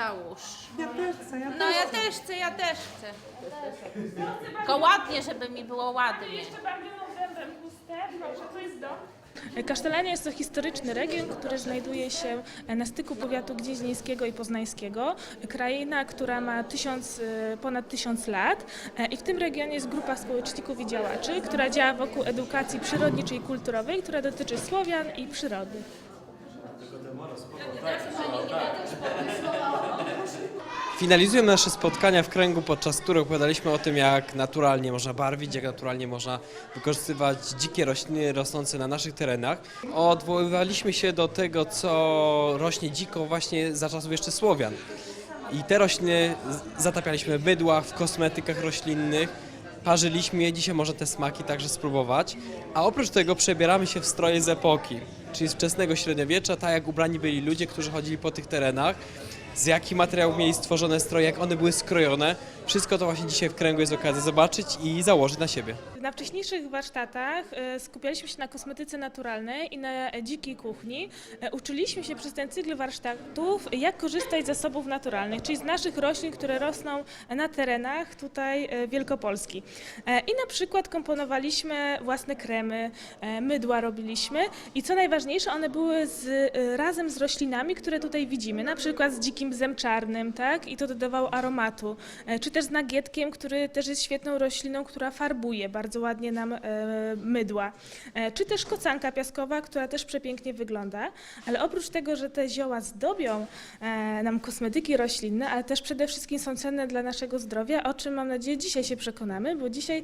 załóż. Ja też chcę, ja No ja też chcę, ja też chcę. Tylko ładnie, żeby mi było ładnie. Jeszcze barwioną dębem puste. Proszę, to jest dom. Kasztelania jest to historyczny region, który znajduje się na styku powiatu gnieźnieńskiego i poznańskiego. Kraina, która ma tysiąc, e, ponad tysiąc lat E, i w tym regionie jest grupa społeczników i działaczy, która działa wokół edukacji przyrodniczej i kulturowej, która dotyczy Słowian i przyrody. Finalizujemy nasze spotkania w kręgu, podczas których opowiadaliśmy o tym, jak naturalnie można barwić, jak naturalnie można wykorzystywać dzikie rośliny rosnące na naszych terenach. Odwoływaliśmy się do tego, co rośnie dziko właśnie za czasów jeszcze Słowian. I te rośliny zatapialiśmy w mydłach, w kosmetykach roślinnych, parzyliśmy je, dzisiaj można te smaki także spróbować. A oprócz tego przebieramy się w stroje z epoki, czyli z wczesnego średniowiecza, tak jak ubrani byli ludzie, którzy chodzili po tych terenach z jakich materiałów mieli stworzone stroje, jak one były skrojone. Wszystko to właśnie dzisiaj w kręgu jest okazja zobaczyć i założyć na siebie. Na wcześniejszych warsztatach e, skupialiśmy się na kosmetyce naturalnej i na dzikiej kuchni. E, Uczyliśmy się przez ten cykl warsztatów, jak korzystać z zasobów naturalnych, czyli z naszych roślin, które rosną na terenach tutaj e, Wielkopolski. I na przykład komponowaliśmy własne kremy, mydła robiliśmy i co najważniejsze, one były z, e, razem z roślinami, które tutaj widzimy, na przykład z dzikim bzem czarnym, tak? I to dodawało aromatu, E, czy też z nagietkiem, który też jest świetną rośliną, która farbuje bardzo ładnie nam e, mydła, E, czy też kocanka piaskowa, która też przepięknie wygląda, ale oprócz tego, że te zioła zdobią nam kosmetyki roślinne, ale też przede wszystkim są cenne dla naszego zdrowia, o czym mam nadzieję dzisiaj się przekonamy, bo dzisiaj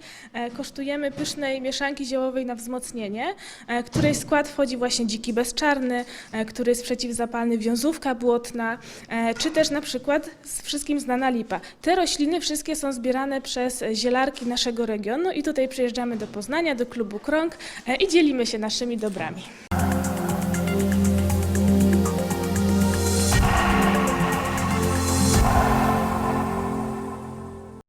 kosztujemy pysznej mieszanki ziołowej na wzmocnienie, której skład wchodzi właśnie dziki bezczarny, e, który jest przeciwzapalny, wiązówka błotna, e, czy też na przykład wszystkim znana lipa. Te rośliny wszystkie są zbierane przez zielarki naszego regionu i tutaj przyjeżdżamy do Poznania, do klubu Krąg e, i dzielimy się naszymi dobrami.